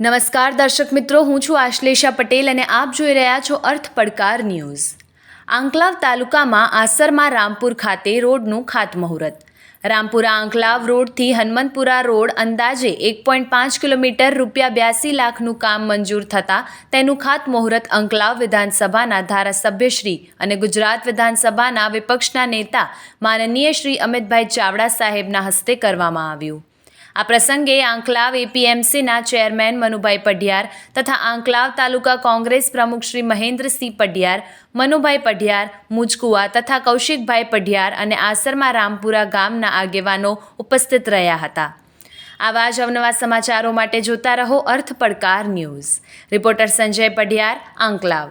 નમસ્કાર દર્શક મિત્રો, હું છું આશ્લેષા પટેલ અને આપ જોઈ રહ્યા છો અર્થ પડકાર ન્યૂઝ. આંકલાવ તાલુકામાં આસરમાં રામપુર ખાતે રોડનું ખાતમુહૂર્ત. રામપુરા આંકલાવ રોડથી હનુમંતપુરા રોડ અંદાજે એક પોઈન્ટ પાંચ કિલોમીટર રૂપિયા બ્યાસી લાખનું કામ મંજૂર થતાં તેનું ખાતમુહૂર્ત અંકલાવ વિધાનસભાના ધારાસભ્યશ્રી અને ગુજરાત વિધાનસભાના વિપક્ષના નેતા માનનીય શ્રી અમિતભાઈ ચાવડા સાહેબના હસ્તે કરવામાં આવ્યું. આ પ્રસંગે આંકલાવ એપીએમસીના ચેરમેન મનુભાઈ પઢિયાર તથા આંકલાવ તાલુકા કોંગ્રેસ પ્રમુખ શ્રી મહેન્દ્રસિંહ પઢિયાર, મનુભાઈ પઢિયાર, મુજકુવા તથા કૌશિકભાઈ પઢિયાર અને આસરમાં રામપુરા ગામના આગેવાનો ઉપસ્થિત રહ્યા હતા. આવા જ અવનવા સમાચારો માટે જોતા રહો અર્થ પડકાર ન્યૂઝ. રિપોર્ટર સંજય પઢિયાર, આંકલાવ.